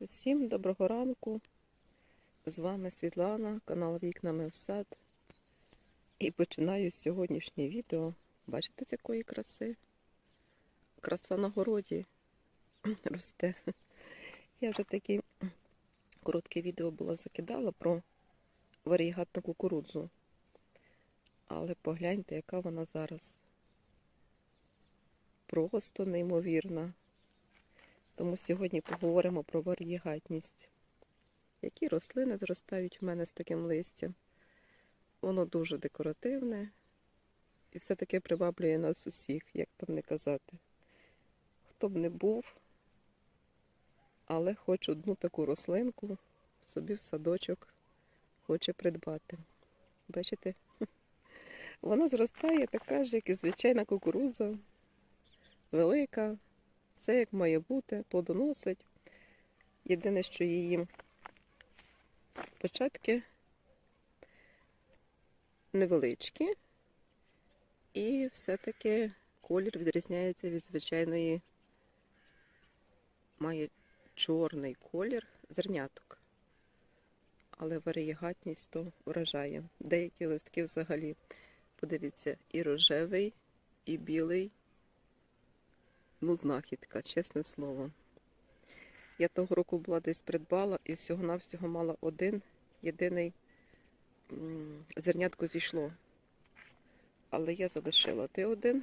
Всім доброго ранку. З вами Світлана, канал Вікнами в сад. І починаю сьогоднішнє відео. Бачите, з якої краси? Краса на городі росте. Я вже таке коротке відео було закидала про варігатну кукурудзу. Але погляньте, яка вона зараз. Просто неймовірна. Тому сьогодні поговоримо про варієгатність. Які рослини зростають в мене з таким листям? Воно дуже декоративне і все-таки приваблює нас усіх, як там не казати. Хто б не був, але хоч одну таку рослинку собі в садочок хоче придбати. Бачите? Вона зростає така ж, як і звичайна кукурудза, велика, все як має бути, плодоносить. Єдине, що її початки невеличкі, і все-таки колір відрізняється від звичайної, має чорний колір зерняток. Але варієгатність то вражає. Деякі листки взагалі, подивіться, і рожевий, і білий. Ну, знахідка, чесне слово. Я того року була десь придбала і всього-навсього мала один єдиний зернятко зійшло. Але я залишила той один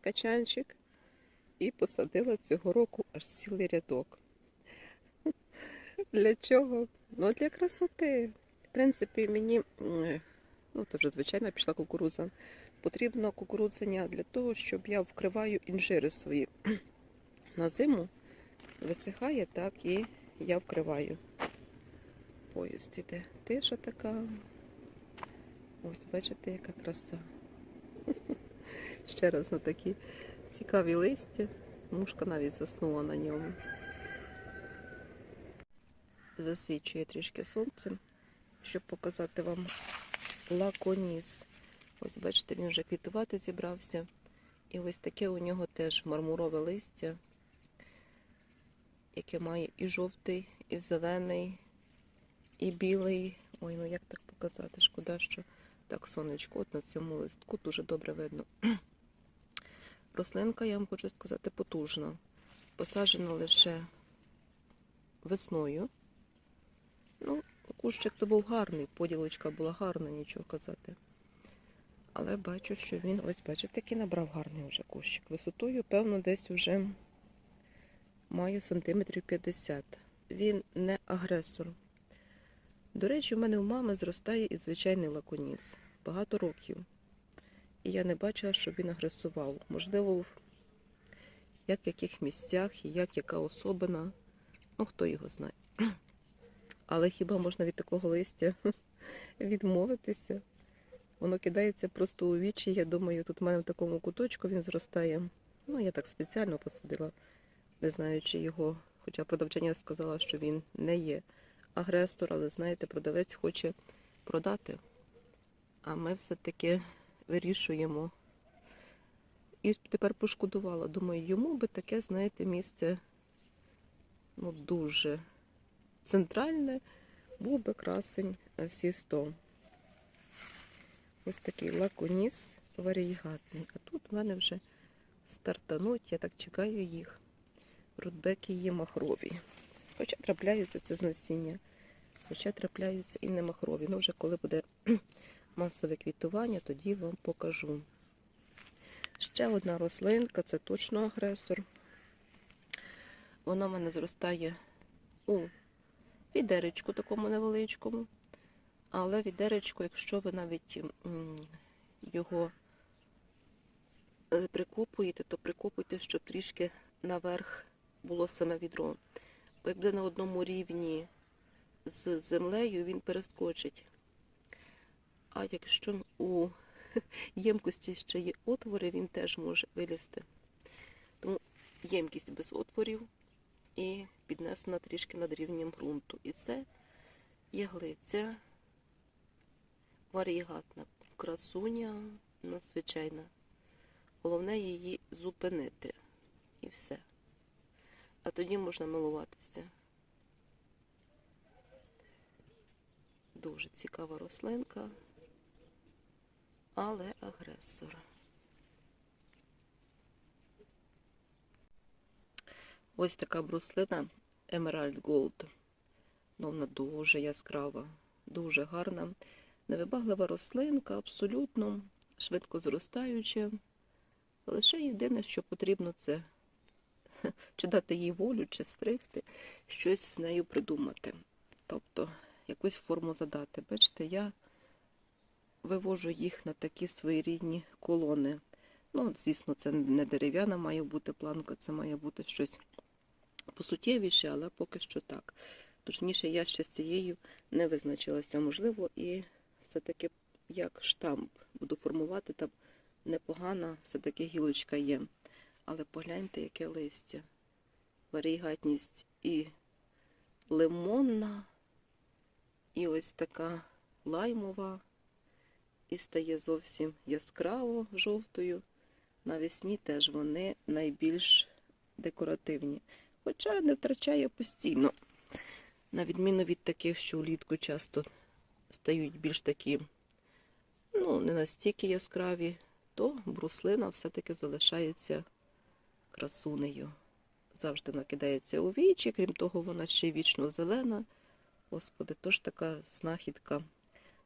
качанчик і посадила цього року аж цілий рядок. Для чого? Ну, для красоти. В принципі, мені, ну, це вже звичайно пішла кукурудза. Потрібно кукурудзення для того, щоб я вкриваю інжири свої. На зиму висихає, так і я вкриваю. Поїзд іде. Тиша така. Ось, бачите, яка краса. Ще раз на такі цікаві листя. Мушка навіть заснула на ньому. Засвічує трішки сонцем, щоб показати вам лаконіс. Ось, бачите, він вже квітувати зібрався. І ось таке у нього теж мармурове листя, яке має і жовтий, і зелений, і білий. Ой, ну як так показати? Шкода, що так сонечко от на цьому листку дуже добре видно. Рослинка, я вам хочу сказати, потужна. Посаджена лише весною. Ну, кущик то був гарний, поділочка була гарна, нічого казати. Але бачу, що він, ось бачите, який набрав гарний вже кущик. Висотою, певно, десь вже має сантиметрів 50. Він не агресор. До речі, у мене у мами зростає і звичайний лаконіс. Багато років. І я не бачила, щоб він агресував. Можливо, як в яких місцях і як яка особина. Ну, хто його знає. Але хіба можна від такого листя відмовитися? Воно кидається просто у вічі. Я думаю, тут в мене в такому куточку він зростає. Ну, я так спеціально посадила, не знаючи його. Хоча продавчиня сказала, що він не є агресор, але знаєте, продавець хоче продати. А ми все-таки вирішуємо. І тепер пошкодувала. Думаю, йому би таке, знаєте, місце ну, дуже центральне, був би красень всі сто. Ось такий лаконіс варієгатний. А тут в мене вже стартануть, я так чекаю їх. Рудбеки є махрові. Хоча трапляються це з насіння. Хоча трапляються і не махрові. Ну, вже коли буде масове квітування, тоді вам покажу. Ще одна рослинка, це точно агресор. Вона в мене зростає у відеречку такому невеличкому. Але відеречко, якщо ви навіть його е, прикопуєте, то прикопуйте, щоб трішки наверх було саме відро. Бо як буде на одному рівні з землею, він перескочить. А якщо у ємкості ще є отвори, він теж може вилізти. Тому ємкість без отворів і піднесена трішки над рівнем ґрунту. І це яглиця варігатна красуня надзвичайна. Головне її зупинити. І все. А тоді можна милуватися. Дуже цікава рослинка, але агресор. Ось така бруслина Emerald Gold. Ну, вона дуже яскрава, дуже гарна. Невибаглива рослинка, абсолютно швидко зростаюча. Лише єдине, що потрібно, це чи дати їй волю, чи стригти, щось з нею придумати. Тобто якусь форму задати. Бачите, я вивожу їх на такі своєрідні колони. Ну, звісно, це не дерев'яна має бути планка, це має бути щось посуттєвіше, але поки що так. Точніше, я ще з цією не визначилася. Можливо, і все-таки як штамп буду формувати, там непогана все-таки гілочка є. Але погляньте, яке листя. Варігатність і лимонна, і ось така лаймова, і стає зовсім яскраво жовтою. Навесні теж вони найбільш декоративні. Хоча не втрачає постійно. На відміну від таких, що влітку часто стають більш такі, ну, не настільки яскраві, то бруслина все-таки залишається красунею. Завжди накидається у вічі, крім того, вона ще вічно зелена. Господи, тож така знахідка.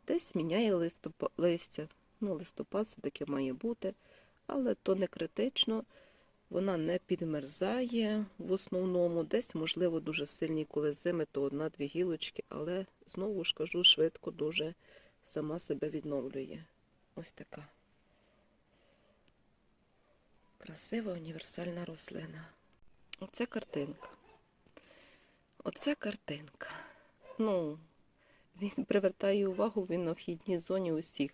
Десь міняє листопа... листя. Ну, листопад все-таки має бути, але то не критично. Вона не підмерзає в основному. Десь, можливо, дуже сильні, коли зими, то одна-дві гілочки, але знову ж кажу, швидко дуже сама себе відновлює. Ось така. Красива універсальна рослина. Оце картинка. Оце картинка. Ну, він привертає увагу, він на вхідній зоні усіх.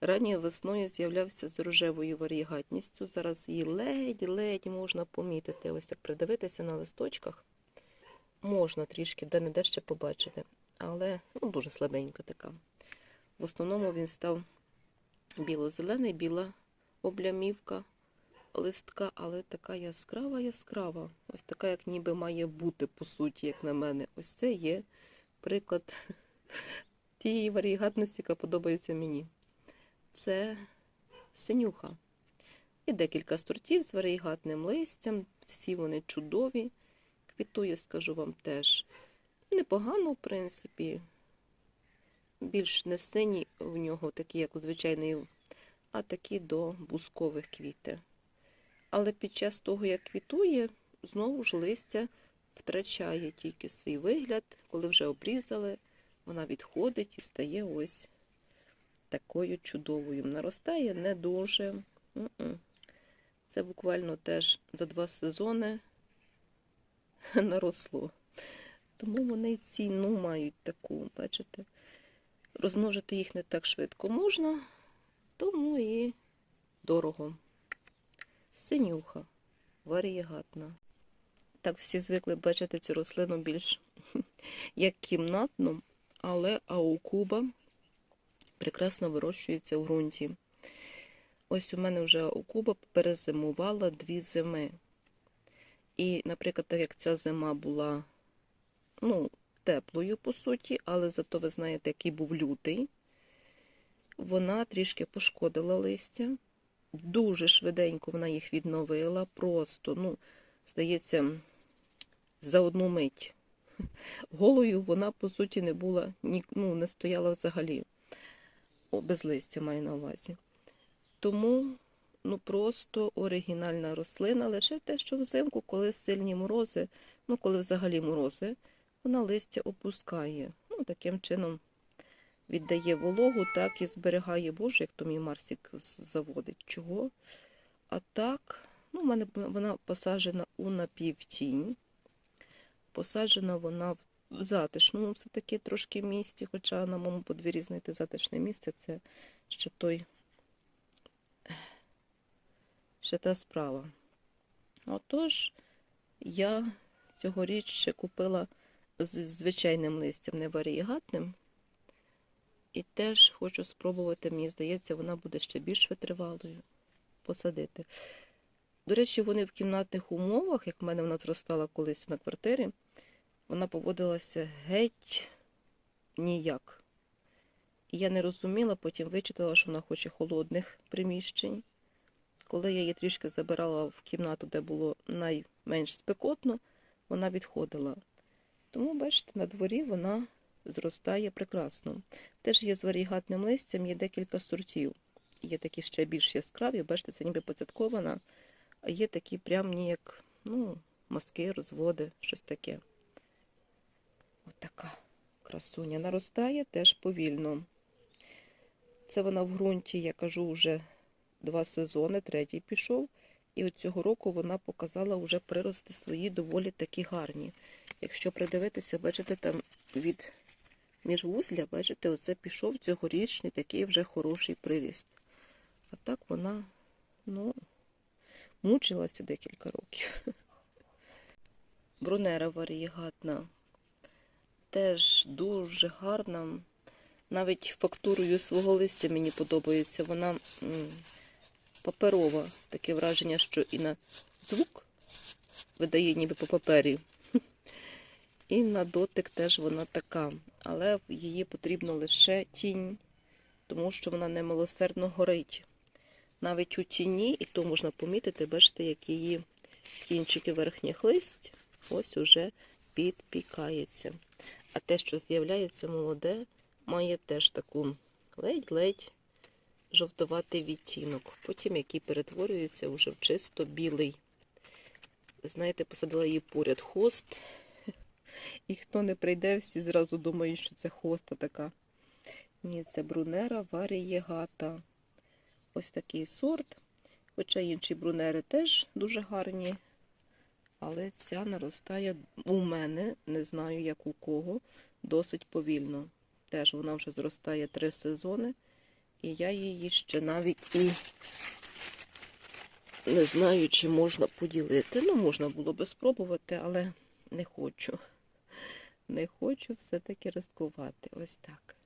Ранньою весною з'являвся з рожевою варігатністю. Зараз її ледь-ледь можна помітити. Ось як придивитися на листочках. Можна трішки де-не-де ще побачити, але ну, дуже слабенька така. В основному він став біло-зелений, біла облямівка листка, але така яскрава, яскрава. Ось така, як ніби має бути, по суті, як на мене. Ось це є приклад тієї варігатності, яка подобається мені. Це синюха. І декілька сортів з варігатним листям. Всі вони чудові. Квітує, скажу вам теж. Непогано, в принципі. Більш не сині в нього, такі, як у звичайної, а такі до бускових квіти. Але під час того, як квітує, знову ж листя втрачає тільки свій вигляд, коли вже обрізали, вона відходить і стає ось такою чудовою. Наростає не дуже. Це буквально теж за два сезони наросло. Тому вони ціну мають таку, бачите, розмножити їх не так швидко можна, тому і дорого. Синюха, варієгатна. Так, всі звикли бачити цю рослину більш як кімнатну, але аукуба прекрасно вирощується в ґрунті. Ось у мене вже аукуба перезимувала дві зими. І, наприклад, так як ця зима була ну, теплою, по суті, але зато ви знаєте, який був лютий, вона трішки пошкодила листя. Дуже швиденько вона їх відновила. Просто, ну, здається, за одну мить. Голою вона, по суті, не була, ну, не стояла взагалі. О, без листя маю на увазі. Тому, ну, просто оригінальна рослина, лише те, що взимку, коли сильні морози, ну, коли взагалі морози, вона листя опускає. Ну, таким чином віддає вологу, так і зберігає Боже, як то мій Марсік заводить. Чого? А так, ну, в мене вона посаджена у напівтінь. Посаджена вона в затишному все-таки трошки місці, хоча на моєму подвір'ї знайти затишне місце це ще той ще та справа. Отож, я цьогоріч ще купила з звичайним листям, не варієгатним. І теж хочу спробувати, мені здається, вона буде ще більш витривалою посадити. До речі, вони в кімнатних умовах, як в мене вона зростала колись на квартирі, вона поводилася геть ніяк. І я не розуміла, потім вичитала, що вона хоче холодних приміщень. Коли я її трішки забирала в кімнату, де було найменш спекотно, вона відходила. Тому, бачите, на дворі вона зростає прекрасно. Теж є з варігатним листям, є декілька сортів. Є такі ще більш яскраві, бачите, це ніби поцяткована, а є такі прям ніяк, ну, маски, розводи, щось таке. Отака красуня наростає теж повільно. Це вона в ґрунті, я кажу, вже два сезони, третій пішов. І от цього року вона показала вже прирости свої доволі такі гарні. Якщо придивитися, бачите, там від міжвузля, бачите, оце пішов цьогорічний такий вже хороший приріст. А так вона, ну, мучилася декілька років. Брунера варієгатна. Теж дуже гарна. Навіть фактурою свого листя мені подобається. Вона паперова. Таке враження, що і на звук видає ніби по папері. І на дотик теж вона така. Але її потрібно лише тінь, тому що вона немилосердно горить. Навіть у тіні, і то можна помітити, бачите, як її кінчики верхніх листь ось уже підпікається. А те, що з'являється молоде, має теж таку ледь-ледь жовтуватий відтінок, потім який перетворюється вже в чисто білий. Знаєте, посадила її поряд хост, і хто не прийде, всі зразу думають, що це хоста така. Ні, це брунера варієгата. Ось такий сорт. Хоча інші брунери теж дуже гарні. Але ця наростає у мене, не знаю як у кого, досить повільно. Теж вона вже зростає три сезони, і я її ще навіть і не знаю, чи можна поділити. Ну, можна було би спробувати, але не хочу. Не хочу все-таки ризикувати. Ось так.